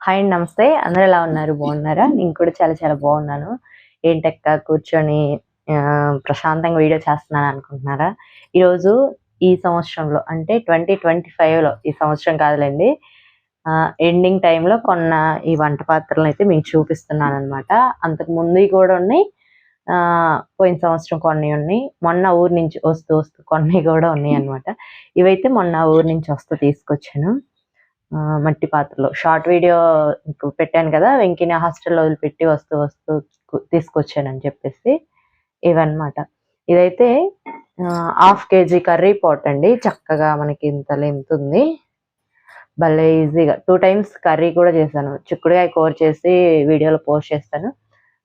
Hi నమస్తే. అందరు ఎలా ఉన్నారు? బాగున్నారా? నేను కూడా చాలా చాలా బాగున్నాను. ఏంటక్క కూర్చొని ప్రశాంతంగా వీడియో చేస్తున్నాను అనుకుంటున్నారా? ఈరోజు ఈ సంవత్సరంలో అంటే ట్వంటీ ట్వంటీ లో ఈ సంవత్సరం కాదులేండి ఎండింగ్ టైంలో కొన్న ఈ వంట పాత్రలను అయితే మీకు చూపిస్తున్నాను అనమాట అంతకు ముందు కూడా ఉన్నాయి పోయిన సంవత్సరం కొన్ని ఉన్నాయి మొన్న ఊరు నుంచి వస్తూ వస్తూ కొన్ని కూడా ఉన్నాయి అన్నమాట ఇవైతే మొన్న ఊరు నుంచి వస్తూ తీసుకొచ్చాను. మట్టి పాత్రలో. షార్ట్ వీడియో పెట్టాను కదా వెంకిని హాస్టల్లో వదిలిపెట్టి వస్తూ వస్తూ తీసుకొచ్చానని చెప్పేసి ఇవన్నమాట. ఇదైతే హాఫ్ కేజీ కర్రీ పాట్ అండి. చక్కగా మనకి ఇంత లెంత్ ఉంది. భలే ఈజీగా. టూ టైమ్స్ కర్రీ కూడా చేశాను. చిక్కుడుకాయ కూర చేసి వీడియోలో పోస్ట్ చేస్తాను.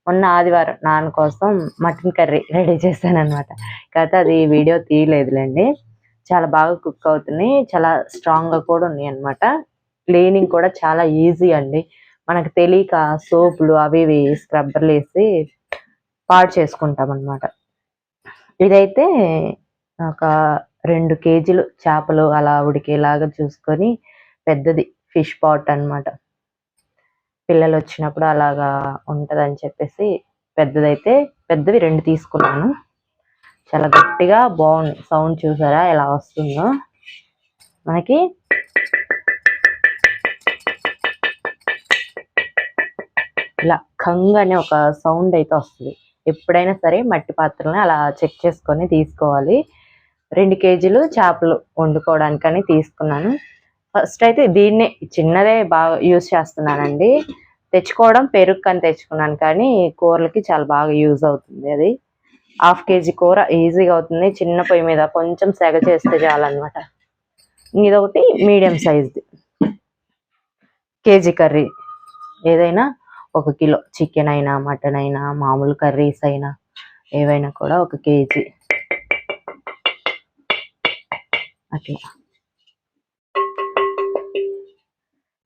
మొన్న ఆదివారం నాన్న కోసం మటన్ కర్రీ రెడీ చేశాను అనమాట కాకపోతే అది వీడియో తీయలేదులేండి. చాలా బాగా కుక్ అవుతున్నాయి. చాలా స్ట్రాంగ్గా కూడా ఉన్నాయి అన్నమాట క్లీనింగ్ కూడా చాలా ఈజీ అండి. మనకు తెలియక సోపులు అవి ఇవి స్క్రబ్బర్లు వేసి పాడు చేసుకుంటాం అన్నమాట. ఇదైతే ఒక రెండు కేజీలు చేపలు అలా ఉడికేలాగా చూసుకొని పెద్దది ఫిష్ పాట్ అన్నమాట. పిల్లలు వచ్చినప్పుడు అలాగా ఉంటదని చెప్పేసి పెద్దదైతే పెద్దవి రెండు తీసుకున్నాను. చాలా గట్టిగా బాగుంది. సౌండ్ చూసారా ఎలా వస్తుందో? మనకి ఇలా కంగ్ అనే ఒక సౌండ్ అయితే వస్తుంది. ఎప్పుడైనా సరే మట్టి పాత్రలను అలా చెక్ చేసుకొని తీసుకోవాలి. రెండు కేజీలు చేపలు వండుకోవడానికని తీసుకున్నాను. ఫస్ట్ అయితే దీన్నే చిన్నదే బాగా యూజ్ చేస్తున్నానండి. తెచ్చుకోవడం పెరుగు అని తెచ్చుకున్నాను కానీ కూరలకి చాలా బాగా యూజ్ అవుతుంది అది. హాఫ్ కేజీ కూర ఈజీగా అవుతుంది. చిన్న పొయ్యి మీద కొంచెం సెగ చేస్తే చాలన్నమాట. ఇదొకటి మీడియం సైజ్ది. KG curry. ఏదైనా ఒక కిలో చికెన్ అయినా మటన్ అయినా మామూలు కర్రీస్ అయినా ఏవైనా కూడా ఒక కేజీ. అట్లా.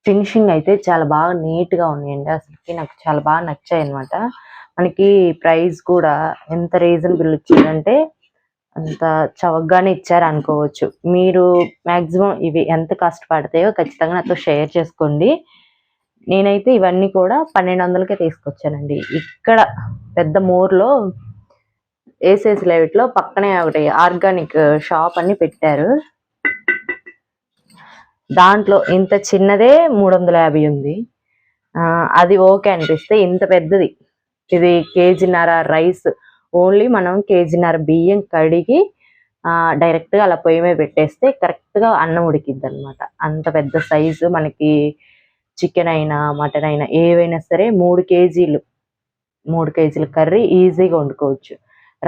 ఫినిషింగ్ అయితే చాలా బాగా నీట్గా ఉన్నాయండి. అసలుకి నాకు చాలా బాగా నచ్చాయి అనమాట మనకి ప్రైస్ కూడా ఎంత రీజనబుల్ ఇచ్చారంటే అంత చవకగానే ఇచ్చారు అనుకోవచ్చు. మీరు మ్యాక్సిమం ఇవి ఎంత కష్టపడతాయో ఖచ్చితంగా నాతో షేర్ చేసుకోండి. నేనైతే ఇవన్నీ కూడా పన్నెండు వందలకే తీసుకొచ్చానండి. ఇక్కడ పెద్ద మోర్లో ఏసేసి లైట్లో పక్కనే ఒకటి ఆర్గానిక్ షాప్ అని పెట్టారు. దాంట్లో ఇంత చిన్నదే మూడు వందల యాభై ఉంది అది ఓకే అనిపిస్తే ఇంత పెద్దది. ఇది కేజీన్నర రైస్ ఓన్లీ మనం కేజీన్నర బియ్యం కడిగి డైరెక్ట్గా అలా పొయ్యి మీద పెట్టేస్తే కరెక్ట్గా అన్నం ఉడికిద్ది అనమాట అంత పెద్ద సైజు మనకి చికెన్ అయినా మటన్ అయినా ఏవైనా సరే మూడు కేజీలు మూడు కేజీల కర్రీ ఈజీగా వండుకోవచ్చు.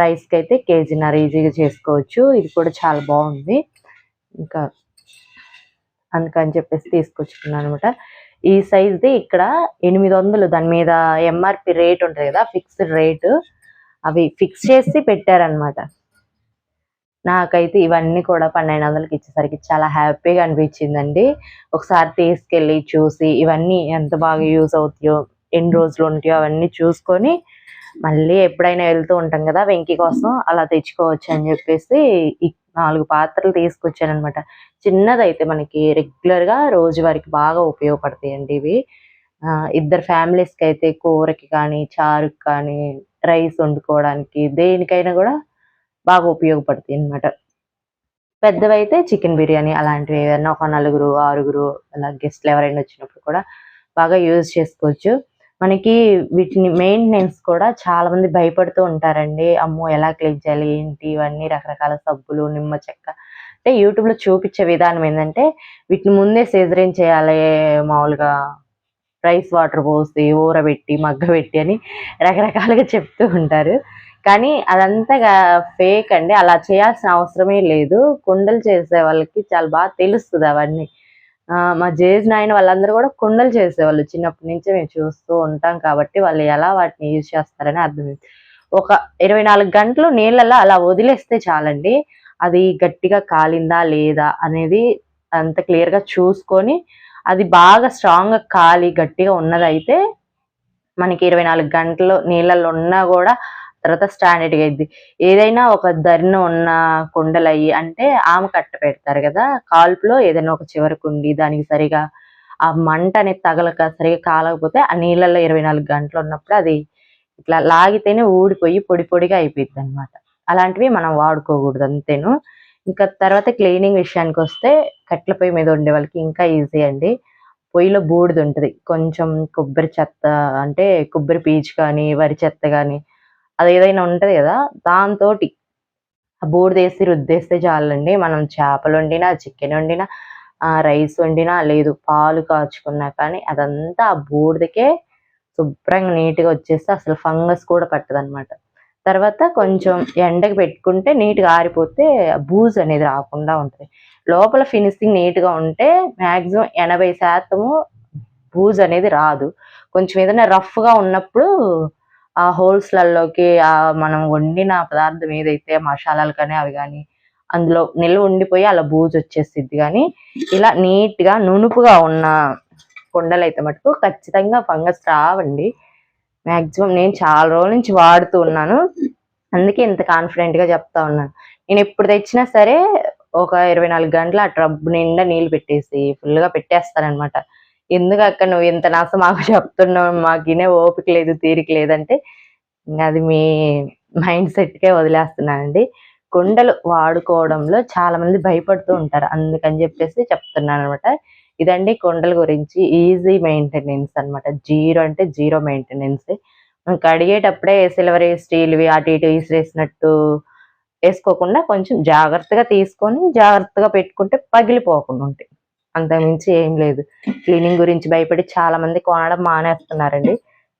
రైస్కి అయితే కేజీన్నర ఈజీగా చేసుకోవచ్చు. ఇది కూడా చాలా బాగుంది. ఇంకా అందుకని చెప్పేసి తీసుకొచ్చుకున్నాను అనమాట ఈ సైజ్ది ఇక్కడ ఎనిమిది వందలు. దాని మీద ఎంఆర్పి రేట్ ఉంటుంది కదా ఫిక్స్డ్ రేటు. అవి ఫిక్స్ చేసి పెట్టారనమాట నాకైతే ఇవన్నీ కూడా పన్నెండు వందలకి ఇచ్చేసరికి చాలా హ్యాపీగా అనిపించిందండి. ఒకసారి తీసుకెళ్ళి చూసి ఇవన్నీ ఎంత బాగా యూజ్ అవుతాయో ఎన్ని రోజులు ఉంటాయో అవన్నీ చూసుకొని మళ్ళీ ఎప్పుడైనా వెళ్తూ ఉంటాం కదా వెంకి కోసం అలా తెచ్చుకోవచ్చు అని చెప్పేసి నాలుగు పాత్రలు తీసుకొచ్చాను అనమాట చిన్నదైతే మనకి రెగ్యులర్గా రోజువారికి బాగా ఉపయోగపడతాయండి ఇవి. ఇద్దరు ఫ్యామిలీస్కి అయితే కూరకి కానీ చారుకి కానీ రైస్ వండుకోవడానికి దేనికైనా కూడా బాగా ఉపయోగపడతాయి అనమాట పెద్దవైతే చికెన్ బిర్యానీ అలాంటివి ఏదైనా ఒక నలుగురు ఆరుగురు అలా గెస్ట్లు ఎవరైనా వచ్చినప్పుడు కూడా బాగా యూజ్ చేసుకోవచ్చు. మనకి వీటిని మెయింటెనెన్స్ కూడా చాలా మంది భయపడుతూ ఉంటారండి. అమ్మో ఎలా క్లీన్ చేయాలి? ఏంటి? ఇవన్నీ రకరకాల సబ్బులు నిమ్మ చెక్క అంటే యూట్యూబ్లో చూపించే విధానం ఏంటంటే వీటిని ముందే సేజరేం చేయాలి మామూలుగా రైస్ వాటర్ పోసి ఊరబెట్టి మగ్గబెట్టి అని రకరకాలుగా చెప్తూ ఉంటారు. కానీ అదంతా ఫేక్ అండి. అలా చేయాల్సిన అవసరమే లేదు. కుండలు చేసే వాళ్ళకి చాలా బాగా తెలుస్తుంది అవన్నీ. మా జేజ్ నాయన వాళ్ళందరూ కూడా కుండలు చేసేవాళ్ళు. చిన్నప్పటి నుంచే మేము చూస్తూ ఉంటాం కాబట్టి వాళ్ళు ఎలా వాటిని యూజ్ చేస్తారని అర్థమైంది ఒక ఇరవై నాలుగు గంటలు నీళ్ళలో అలా వదిలేస్తే చాలండి. అది గట్టిగా కాలిందా లేదా అనేది అంత క్లియర్గా చూసుకొని అది బాగా స్ట్రాంగ్గా కాలి గట్టిగా ఉన్నదైతే మనకి ఇరవై నాలుగు గంటలు నీళ్ళల్లో ఉన్నా కూడా తర్వాత స్టాండర్డ్గా అయింది. ఏదైనా ఒక ధరిన ఉన్న కుండలు అయ్యి అంటే ఆమె కట్ట పెడతారు కదా కాల్పులో ఏదైనా ఒక చివరకు దానికి సరిగా ఆ మంట అనేది తగలక సరిగా కాలకపోతే ఆ నీళ్ళల్లో ఇరవై నాలుగు గంటలు ఉన్నప్పుడు అది ఇట్లా లాగితేనే ఊడిపోయి పొడి పొడిగా అయిపోయింది అనమాట అలాంటివి మనం వాడుకోకూడదు అంతేను. ఇంకా తర్వాత క్లీనింగ్ విషయానికి వస్తే కట్ల పొయ్యి మీద ఉండే వాళ్ళకి ఇంకా ఈజీ అండి. పొయ్యిలో బూడిద ఉంటుంది. కొంచెం కొబ్బరి చెత్త అంటే కొబ్బరి పీచు కానీ వరి చెత్త కానీ అది ఏదైనా ఉంటుంది కదా? దాంతో ఆ బూడిదేసి రుద్దేస్తే చాలండి. మనం చేపలు వండినా చికెన్ వండినా రైస్ వండినా లేదు పాలు కాచుకున్నా కానీ అదంతా ఆ బూడిదకే శుభ్రంగా నీట్గా వచ్చేస్తే అసలు ఫంగస్ కూడా పట్టదనమాట తర్వాత కొంచెం ఎండకి పెట్టుకుంటే నీట్గా ఆరిపోతే బూజ్ అనేది రాకుండా ఉంటుంది. లోపల ఫినిషింగ్ నీట్గా ఉంటే మ్యాక్సిమం ఎనభై శాతము బూజ్ అనేది రాదు. కొంచెం ఏదైనా రఫ్గా ఉన్నప్పుడు ఆ హోల్స్లలోకి ఆ మనం వండిన పదార్థం ఏదైతే మసాలాలు కానీ అవి కానీ అందులో నిల్వ ఉండిపోయి అలా బూజు వచ్చేసిద్ది. కానీ ఇలా నీట్గా నునుపుగా ఉన్న కుండలు అయితే మటుకు ఖచ్చితంగా ఫంగస్ రావండి. మ్యాక్సిమం నేను చాలా రోజుల నుంచి వాడుతూ ఉన్నాను. అందుకే ఇంత కాన్ఫిడెంట్గా చెప్తా ఉన్నాను. నేను ఎప్పుడు తెచ్చినా సరే ఒక ఇరవై నాలుగు గంటలు ఆ ట్రబ్ నిండా నీళ్ళు పెట్టేసి ఫుల్గా గా పెట్టేస్తానమాట ఎందుకు అక్క నువ్వు ఇంత నాశ మాకు చెప్తున్నావు? మాకు ఇనే ఓపిక లేదు తీరిక లేదంటే ఇంకా అది మీ మైండ్ సెట్కే వదిలేస్తున్నానండి కుండలు వాడుకోవడంలో చాలా మంది భయపడుతూ ఉంటారు. అందుకని చెప్పేసి చెప్తున్నాను అనమాట ఇదండి కొండల గురించి ఈజీ మెయింటెనెన్స్ అన్నమాట. జీరో అంటే జీరో మెయింటెనెన్స్. కడిగేటప్పుడే సిల్వర్ స్టీల్వి అటు ఇటు విసిరేసినట్టు వేసుకోకుండా కొంచెం జాగ్రత్తగా తీసుకొని జాగ్రత్తగా పెట్టుకుంటే పగిలిపోకుండా ఉంటాయి. అంతకుమించి ఏం లేదు. క్లీనింగ్ గురించి భయపడి చాలా మంది కొనడం మానేస్తున్నారండి.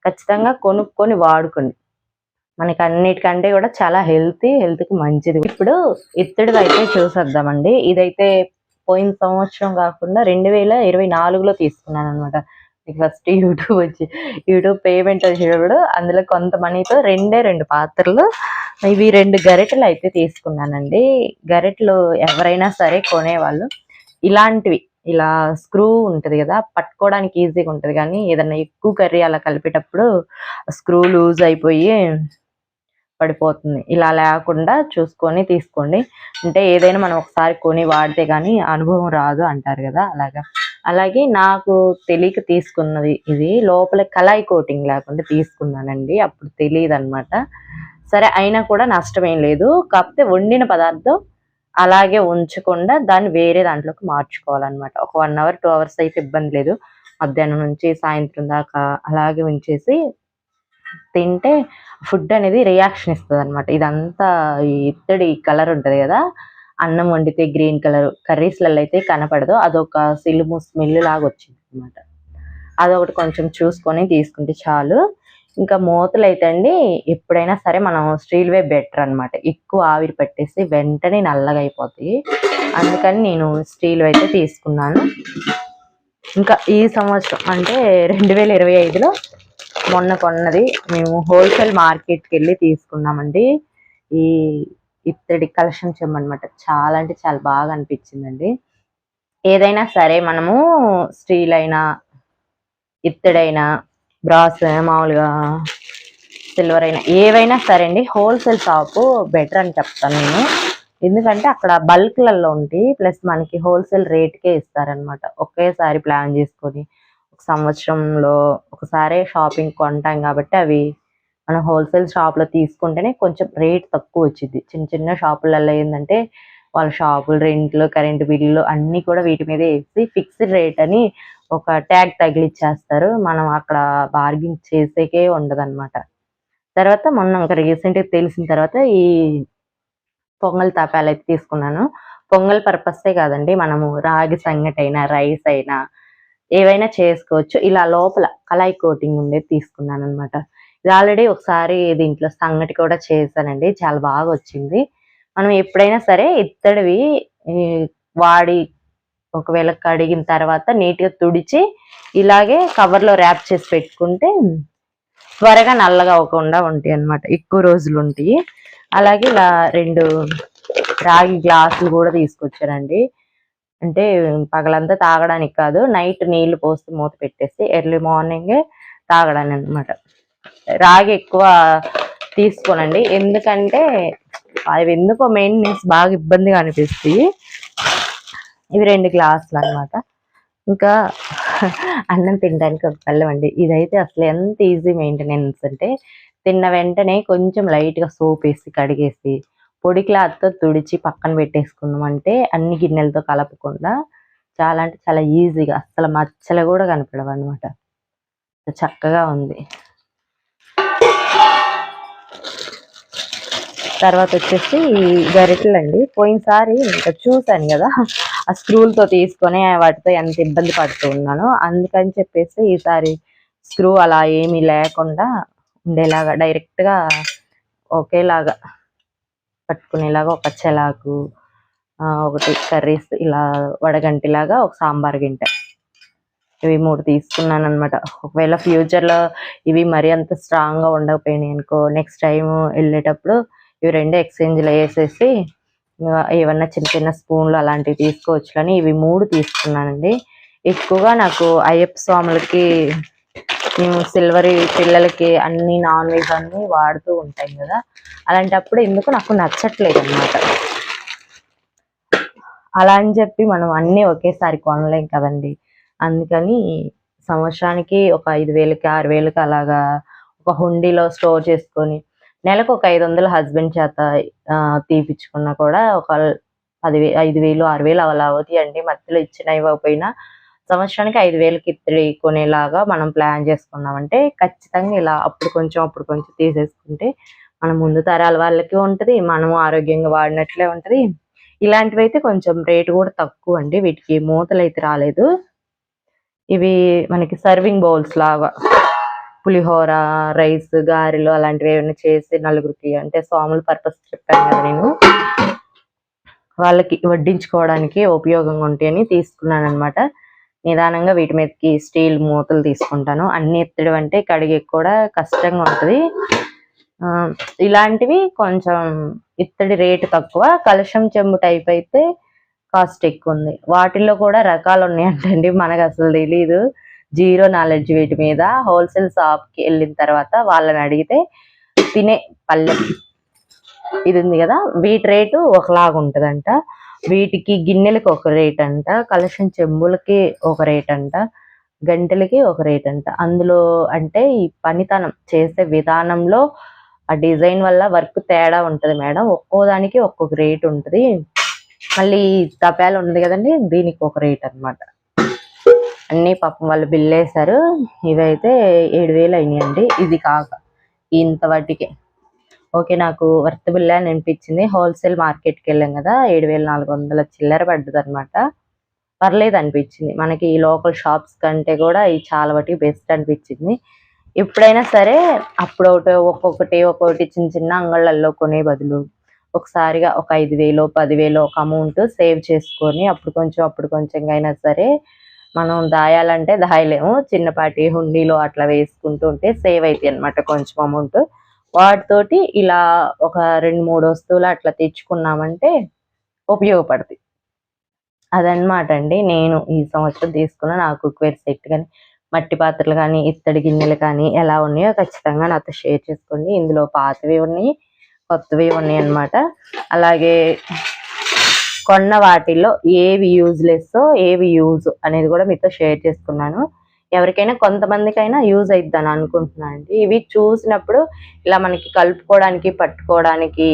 ఖచ్చితంగా కొనుక్కొని వాడుకోండి. మనకి అన్నిటికంటే కూడా చాలా హెల్తీ హెల్త్కి మంచిది. ఇప్పుడు ఇత్తడిది అయితే చూసేద్దామండి. ఇదైతే పోయిన సంవత్సరం కాకుండా రెండు వేల ఇరవై నాలుగులో తీసుకున్నాను అనమాట ఫస్ట్ యూట్యూబ్ వచ్చి యూట్యూబ్ పేమెంట్ వచ్చేటప్పుడు అందులో కొంత మనీతో రెండే రెండు పాత్రలు ఇవి రెండు గరిటెలు అయితే తీసుకున్నానండి. గరిటెలు ఎవరైనా సరే కొనేవాళ్ళు. ఇలాంటివి ఇలా స్క్రూ ఉంటుంది కదా పట్టుకోవడానికి ఈజీగా ఉంటుంది. కానీ ఏదన్నా ఎక్కువ కర్రీ అలా కలిపేటప్పుడు స్క్రూ లూజ్ అయిపోయి పడిపోతుంది. ఇలా లేకుండా చూసుకొని తీసుకోండి. అంటే ఏదైనా మనం ఒకసారి కొని వాడితే కానీ అనుభవం రాదు అంటారు కదా అలాగా. అలాగే నాకు తెలియక తీసుకున్నది ఇది. లోపల కలాయి కోటింగ్ లేకుండా తీసుకున్నానండి. అప్పుడు తెలియదు అనమాట సరే అయినా కూడా నష్టం ఏం లేదు. కాకపోతే వండిన పదార్థం అలాగే ఉంచకుండా దాన్ని వేరే దాంట్లోకి మార్చుకోవాలన్నమాట. ఒక వన్ అవర్ టూ అవర్స్ అయితే ఇబ్బంది లేదు. మధ్యాహ్నం నుంచి సాయంత్రం దాకా అలాగే ఉంచేసి తింటే ఫుడ్ అనేది రియాక్షన్ ఇస్తుంది అనమాట ఇదంతా ఇత్తడి కలర్ ఉంటుంది కదా అన్నం వండితే గ్రీన్ కలర్ కర్రీస్లలో అయితే కనపడదు. అదొక సిలుము స్మెల్ లాగా వచ్చింది అనమాట అదొకటి కొంచెం చూసుకొని తీసుకుంటే చాలు. ఇంకా మూతలు అయితే అండి ఎప్పుడైనా సరే మనం స్టీల్ వే బెటర్ అనమాట ఎక్కువ ఆవిరి పెట్టేసి వెంటనే నల్లగా అయిపోతాయి. అందుకని నేను స్టీల్ అయితే తీసుకున్నాను. ఇంకా ఈ సంవత్సరం అంటే రెండు వేల ఇరవై ఐదులో మొన్న కొన్నది మేము హోల్సేల్ మార్కెట్కి వెళ్ళి తీసుకున్నామండి. ఈ ఇత్తడి కలెక్షన్ చెమ్మనమాట చాలా అంటే చాలా బాగా అనిపించిందండి. ఏదైనా సరే మనము స్టీల్ అయినా ఇత్తడైనా బ్రాస్ మామూలుగా సిల్వర్ అయినా. ఏవైనా సరే అండి హోల్సేల్ షాపు బెటర్ అని చెప్తాను నేను. ఎందుకంటే అక్కడ బల్క్లలో ఉంటాయి ప్లస్ మనకి హోల్సేల్ రేట్కే ఇస్తారనమాట ఒకేసారి ప్లాన్ చేసుకొని ఒక సంవత్సరంలో ఒకసారి షాపింగ్ కొంటాం కాబట్టి అవి మనం హోల్సేల్ షాప్లో తీసుకుంటేనే కొంచెం రేట్ తక్కువ వచ్చింది చిన్న చిన్న షాపులలో ఏంటంటే వాళ్ళ షాపులు రెంట్లు కరెంటు బిల్లు అన్నీ కూడా వీటి మీద వేసి ఫిక్స్డ్ రేట్ అని ఒక ట్యాగ్ తగిలిచ్చేస్తారు. మనం అక్కడ బార్గింగ్ చేసేకే ఉండదన్నమాట. తర్వాత మొన్న ఇంకా రీసెంట్గా తెలిసిన తర్వాత ఈ పొంగల్ తాపాలు అయితే తీసుకున్నాను. పొంగల్ పర్పస్సే కాదండి మనము రాగి సంగటి అయినా రైస్ అయినా ఏవైనా చేసుకోవచ్చు. ఇలా లోపల కలాయి కోటింగ్ ఉండేది తీసుకున్నాను అనమాట ఇది ఆల్రెడీ ఒకసారి దీంట్లో సంగటి కూడా చేశానండి చాలా బాగా వచ్చింది. మనం ఎప్పుడైనా సరే ఇత్తడివి వాడి ఒకవేళ కడిగిన తర్వాత నీట్గా తుడిచి ఇలాగే కవర్లో ర్యాప్ చేసి పెట్టుకుంటే త్వరగా నల్లగా అవ్వకుండా ఉంటాయి అన్నమాట. ఎక్కువ రోజులు ఉంటాయి. అలాగే ఇలా రెండు రాగి గ్లాసులు కూడా తీసుకొచ్చారండి. అంటే పగలంతా తాగడానికి కాదు నైట్ నీళ్ళు పోసి మూత పెట్టేసి ఎర్లీ మార్నింగే తాగడానికి అనమాట రాగి ఎక్కువ తీసుకోనండి. ఎందుకంటే అవి ఎందుకో మెయింటెనెన్స్ బాగా ఇబ్బందిగా అనిపిస్తాయి ఇవి రెండు గ్లాసులు అన్నమాట. ఇంకా అన్నం తినడానికి ఒక పళ్ళం అండి. ఇదైతే అసలు ఎంత ఈజీ మెయింటెనెన్స్ అంటే తిన్న వెంటనే కొంచెం లైట్గా సోప్ వేసి కడిగేసి పొడి క్లాత్తో తుడిచి పక్కన పెట్టేసుకున్నాం అంటే అన్ని గిన్నెలతో కలపకుండా చాలా అంటే చాలా ఈజీగా అసలు మచ్చలు కూడా కనపడవు అనమాట చక్కగా ఉంది. తర్వాత వచ్చేసి ఈ గరిటెలు అండి పోయినసారి ఇంకా చూసాను కదా ఆ స్క్రూలతో తీసుకొని వాటితో ఎంత ఇబ్బంది పడుతూ ఉన్నాను అందుకని చెప్పేసి ఈసారి స్క్రూ అలా ఏమీ లేకుండా ఉండేలాగా డైరెక్ట్గా ఒకేలాగా పట్టుకునేలాగా ఒక చెలాకు ఒకటి కర్రీస్ ఇలా వడగంటిలాగా ఒక సాంబార్ గింటె. ఇవి మూడు తీసుకున్నాను అనమాట ఒకవేళ ఫ్యూచర్లో ఇవి మరీ అంత స్ట్రాంగ్గా ఉండకపోయినాయి అనుకో నెక్స్ట్ టైం వెళ్ళేటప్పుడు ఇవి రెండు ఎక్స్చేంజ్లో వేసేసి ఏమన్నా చిన్న చిన్న స్పూన్లు అలాంటివి తీసుకోవచ్చులని ఇవి మూడు తీసుకున్నానండి. ఎక్కువగా నాకు అయ్యప్ప స్వాములకి మేము సిల్వర్ పిల్లలకి అన్ని నాన్ వెజ్ అన్ని వాడుతూ ఉంటాం కదా. అలాంటప్పుడు ఎందుకు నాకు నచ్చట్లేదు అనమాట అలా అని చెప్పి మనం అన్నీ ఒకేసారి కొనలేం కదండి. అందుకని సంవత్సరానికి ఒక ఐదు వేలకి ఆరు వేలకి అలాగా ఒక హుండీలో స్టోర్ చేసుకొని నెలకు ఒక ఐదు వందలు హస్బెండ్ చేత తీపిచ్చుకున్నా కూడా ఒక పదివే ఐదు వేలు ఆరు వేలు అలా అవుతాయి అండి మధ్యలో ఇచ్చిన ఇవ్వకపోయినా సంవత్సరానికి ఐదు వేలకి ఇత్తడి కొనేలాగా మనం ప్లాన్ చేసుకున్నామంటే ఖచ్చితంగా ఇలా అప్పుడు కొంచెం అప్పుడు కొంచెం తీసేసుకుంటే మన ముందు తరాల వాళ్ళకి ఉంటది మనము ఆరోగ్యంగా వాడినట్లే ఉంటది. ఇలాంటివి అయితే కొంచెం రేటు కూడా తక్కువ అండి వీటికి మూతలు అయితే రాలేదు. ఇవి మనకి సర్వింగ్ బౌల్స్ లాగా పులిహోర రైస్ గారెలు అలాంటివి ఏమైనా చేసి నలుగురికి అంటే స్వాముల పర్పస్ చెప్పాను కదా నేను. వాళ్ళకి వడ్డించుకోవడానికి ఉపయోగంగా ఉంటాయని తీసుకున్నాను అనమాట నిదానంగా వీటి మీదకి స్టీల్ మూతలు తీసుకుంటాను. అన్ని ఎత్తడం అంటే కడిగే కూడా కష్టంగా ఉంటుంది. ఆ, ఇలాంటివి కొంచెం ఇత్తడి రేటు తక్కువ. కలశం చెంబు టైప్ అయితే కాస్ట్ ఎక్కువ ఉంది. వాటిల్లో కూడా రకాలు ఉన్నాయంటండి. మనకు అసలు తెలీదు. జీరో నాలెడ్జ్ వీటి మీద హోల్సేల్ షాప్కి వెళ్ళిన తర్వాత వాళ్ళని అడిగితే తినే పల్లె ఇది ఉంది కదా వీటి రేటు ఒకలాగా ఉంటుందంట. వీటికి గిన్నెలకి ఒక రేట్ అంట కలశం చెంబులకి ఒక రేట్ అంట గంటలకి ఒక రేట్ అంట అందులో అంటే ఈ పనితనం చేసే విధానంలో ఆ డిజైన్ వల్ల వర్క్ తేడా ఉంటుంది మేడం. ఒక్కో దానికి ఒక్కొక్క రేట్ ఉంటుంది. మళ్ళీ తపాలు ఉంది కదండి దీనికి ఒక రేట్ అన్నమాట అన్ని పాపం వాళ్ళు బిల్ వేశారు. ఇవైతే ఏడు వేలు అయినాయండి. ఇది కాక ఇంత వాటికి ఓకే నాకు వర్తబుల్ అని అనిపించింది. హోల్సేల్ మార్కెట్కి వెళ్ళాం కదా ఏడు వేల నాలుగు వందల చిల్లర పడ్డది అనమాట పర్లేదు అనిపించింది. మనకి ఈ లోకల్ షాప్స్ కంటే కూడా ఇది చాలా వాటికి బెస్ట్ అనిపించింది. ఎప్పుడైనా సరే అప్పుడు ఒకటి ఒక్కొక్కటి ఒక్కొక్కటి చిన్న చిన్న అంగళ్ళల్లో కొనే బదులు ఒకసారిగా ఒక ఐదు వేలు పదివేలు ఒక అమౌంట్ సేవ్ చేసుకొని అప్పుడు కొంచెం అప్పుడు కొంచెం అయినా సరే మనం దాయాలంటే దాయలేము. చిన్నపాటి హుండీలో అట్లా వేసుకుంటూ ఉంటే సేవ్ అవుతాయి అనమాట కొంచెం అమౌంట్. వాటితోటి ఇలా ఒక రెండు మూడు వస్తువులు అట్లా తెచ్చుకున్నామంటే ఉపయోగపడుతుంది అదనమాట అండి. నేను ఈ సంవత్సరం తీసుకున్న నా కుక్వేర్ సెట్ కానీ మట్టి పాత్రలు కానీ ఇత్తడి గిన్నెలు కానీ ఎలా ఉన్నాయో ఖచ్చితంగా నాతో షేర్ చేసుకోండి. ఇందులో పాతవి ఉన్నాయి కొత్తవి ఉన్నాయి అన్నమాట. అలాగే కొన్న వాటిల్లో ఏవి యూజ్లెస్ ఏవి యూజ్ అనేది కూడా మీతో షేర్ చేసుకున్నాను. ఎవరికైనా కొంతమందికైనా యూజ్ అయిద్దని అనుకుంటున్నాను అండి. ఇవి చూసినప్పుడు ఇలా మనకి కలుపుకోవడానికి పట్టుకోవడానికి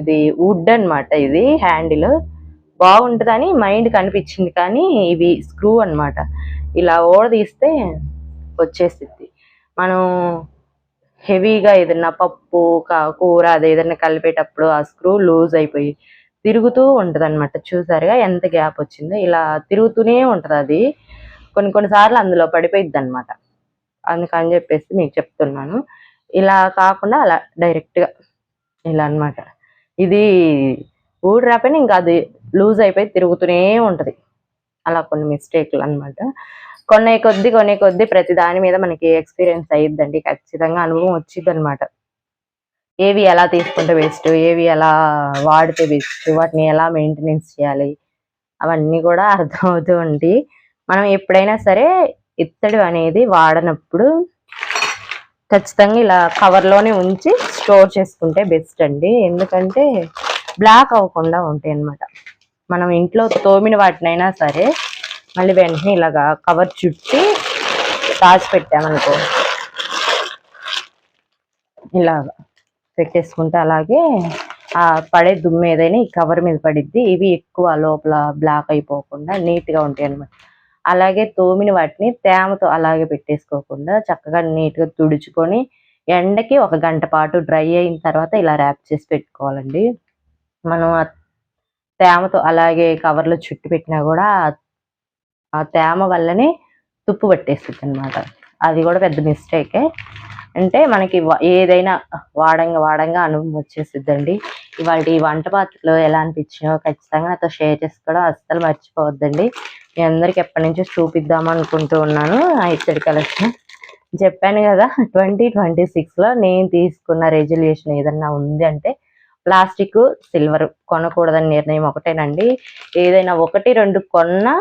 ఇది వుడ్ అన్నమాట ఇది హ్యాండిల్ బాగుంటుందని మైండ్ కనిపించింది కానీ ఇవి స్క్రూ అన్నమాట. ఇలా ఓడదీస్తే వచ్చేసింది మనం హెవీగా ఏదైనా పప్పు కూర అది ఏదైనా కలిపేటప్పుడు ఆ స్క్రూ లూజ్ అయిపోయి తిరుగుతూ ఉంటుంది అనమాట చూసారుగా ఎంత గ్యాప్ వచ్చిందో. ఇలా తిరుగుతూనే ఉంటుంది అది. కొన్ని కొన్ని సార్లు అందులో పడిపోయిద్ది అనమాట అందుకని చెప్పేసి మీకు చెప్తున్నాను. ఇలా కాకుండా అలా డైరెక్ట్గా ఇలా అన్నమాట. ఇది ఊడి రాపోయినా ఇంకా అది లూజ్ అయిపోయి తిరుగుతూనే ఉంటుంది. అలా కొన్ని మిస్టేక్లు అన్నమాట. కొన్ని కొద్ది కొన్ని కొద్ది ప్రతి దాని మీద మనకి ఎక్స్పీరియన్స్ అయ్యిద్దండి ఖచ్చితంగా అనుభవం వచ్చింది అనమాట ఏవి ఎలా తీసుకుంటే బెస్ట్ ఏవి ఎలా వాడితే బెస్ట్ వాటిని ఎలా మెయింటెనెన్స్ చేయాలి అవన్నీ కూడా అర్థమవుతూ ఉంటాయి మనం ఎప్పుడైనా సరే ఇత్తడి అనేది వాడనప్పుడు ఖచ్చితంగా ఇలా కవర్లోనే ఉంచి స్టోర్ చేసుకుంటే బెస్ట్ అండి. ఎందుకంటే బ్లాక్ అవ్వకుండా ఉంటాయి అన్నమాట. మనం ఇంట్లో తోమిన వాటినైనా సరే మళ్ళీ వెంటనే ఇలాగా కవర్ చుట్టి దాచి ఇలాగా పెట్టేసుకుంటే అలాగే ఆ పడే దుమ్ము ఏదైనా ఈ కవర్ మీద పడిద్ది. ఇవి ఎక్కువ లోపల బ్లాక్ అయిపోకుండా నీట్గా ఉంటాయి అన్నమాట. అలాగే తోమిన వాటిని తేమతో అలాగే పెట్టేసుకోకుండా చక్కగా నీట్గా తుడుచుకొని ఎండకి ఒక గంట పాటు డ్రై అయిన తర్వాత ఇలా ర్యాప్ చేసి పెట్టుకోవాలండి. మనం ఆ తేమతో అలాగే కవర్లో చుట్టి పెట్టినా కూడా ఆ- ఆ తేమ వల్లనే తుప్పు పట్టేస్తుంది అనమాట అది కూడా పెద్ద మిస్టేకే. అంటే మనకి ఏదైనా వాడంగా వాడంగా అనుభవం వచ్చేసిద్దండి. ఇవాళ ఈ వంట పాత్రలు ఎలా అనిపించాయో ఖచ్చితంగా నాతో షేర్ చేసుకోవడం అస్సలు మర్చిపోవద్దండి. మీ అందరికి ఎప్పటి నుంచో చూపిద్దాం అనుకుంటూ ఉన్నాను. ఆ ఇత్తడి కలెక్షన్ చెప్పాను కదా ట్వంటీ ట్వంటీ సిక్స్లో నేను తీసుకున్న రెజల్యూషన్ ఏదన్నా ఉంది అంటే ప్లాస్టిక్ సిల్వర్ కొనకూడదని నిర్ణయం ఒకటేనండి. ఏదైనా ఒకటి రెండు కొన్నా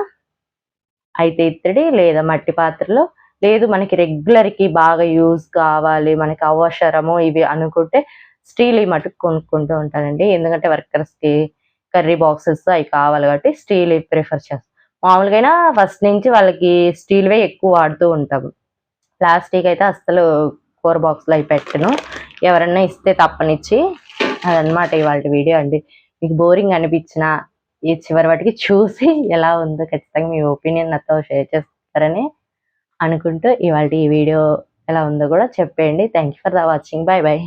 అయితే ఇత్తడి లేదా మట్టి పాత్రలో లేదు మనకి రెగ్యులర్కి బాగా యూజ్ కావాలి మనకి అవసరము ఇవి అనుకుంటే స్టీల్ ఈ మటుకు కొనుక్కుంటూ ఉంటానండి. ఎందుకంటే వర్కర్స్కి కర్రీ బాక్సెస్ అవి కావాలి కాబట్టి స్టీల్ ప్రిఫర్ చేస్తాం. మామూలుగా ఫస్ట్ నుంచి వాళ్ళకి స్టీల్ వే ఎక్కువ వాడుతూ ఉంటాము. ప్లాస్టిక్ అయితే అస్సలు కూర బాక్స్లో అవి పెట్టను. ఎవరన్నా ఇస్తే తప్పనిచ్చి అదనమాట ఇవాళ వీడియో అండి. మీకు బోరింగ్ అనిపించిన ఈ చివరి వాటికి చూసి ఎలా ఉందో ఖచ్చితంగా మీ ఒపీనియన్ నాతో షేర్ చేస్తారని అనుకుంటూ ఇవాళ ఈ వీడియో ఎలా ఉందో కూడా చెప్పేయండి. Thank you for the watching bye bye